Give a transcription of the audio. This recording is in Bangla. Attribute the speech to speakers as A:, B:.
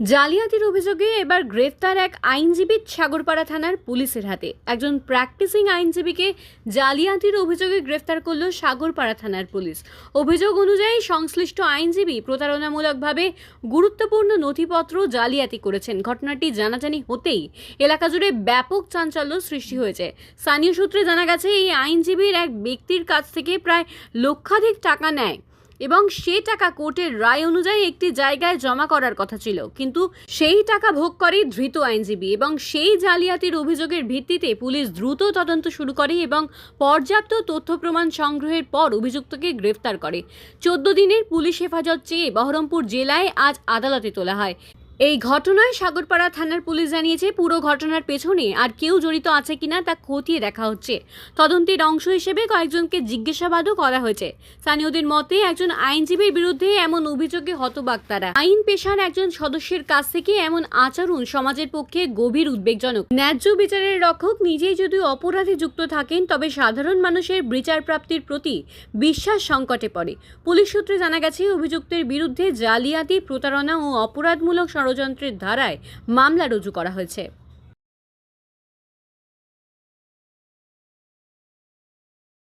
A: জালিয়াতির অভিযোগে এবার গ্রেফতার এক আইনজীবী সাগরপাড়া থানার পুলিশের হাতে। একজন প্র্যাকটিসিং আইনজীবীকে জালিয়াতির অভিযোগে গ্রেফতার করল সাগরপাড়া থানার পুলিশ। অভিযোগ অনুযায়ী সংশ্লিষ্ট আইনজীবী প্রতারণামূলকভাবে গুরুত্বপূর্ণ নথিপত্র জালিয়াতি করেছেন। ঘটনাটি জানাজানি হতেই এলাকা জুড়ে ব্যাপক চাঞ্চল্য সৃষ্টি হয়েছে। স্থানীয় সূত্রে জানা গেছে, এই আইনজীবীর এক ব্যক্তির কাছ থেকে প্রায় লক্ষাধিক টাকা নেয় এবং সে টাকা কোর্টের রায় অনুযায়ী একটি জায়গায় জমা করার কথা ছিল। কিন্তু সেই টাকা ভোগ করে ধৃত আইনজীবী এবং সেই জালিয়াতির অভিযোগের ভিত্তিতে পুলিশ দ্রুত তদন্ত শুরু করে এবং পর্যাপ্ত তথ্য প্রমাণ সংগ্রহের পর অভিযুক্তকে গ্রেফতার করে। চোদ্দ দিনের পুলিশ হেফাজত চেয়ে বহরমপুর জেলায় আজ আদালতে তোলা হয়। এই ঘটনায় সাগরপাড়া থানার পুলিশ জানিয়েছে, পুরো ঘটনার পেছনে আর কেউ জড়িত আছে কিনা তা খতিয়ে দেখা হচ্ছে। তদন্তের অংশ হিসেবে কয়েকজনকে জিজ্ঞাসাবাদও করা হয়েছে। স্থানীয়দের মতে, একজন আইনজীবীর বিরুদ্ধে এমন অভিযোগে হতবাক তারা। আইন পেশার একজন সদস্যের কাছ থেকে এমন আচরণ সমাজের পক্ষে গভীর উদ্বেগজনক। ন্যায্য বিচারের রক্ষক নিজেই যদি অপরাধে যুক্ত থাকেন, তবে সাধারণ মানুষের বিচার প্রাপ্তির প্রতি বিশ্বাস সংকটে পড়ে। পুলিশ সূত্রে জানা গেছে, অভিযুক্তের বিরুদ্ধে জালিয়াতি, প্রতারণা ও অপরাধমূলক ষড়যন্ত্রের ধারায় মামলা রুজু করা হয়েছে।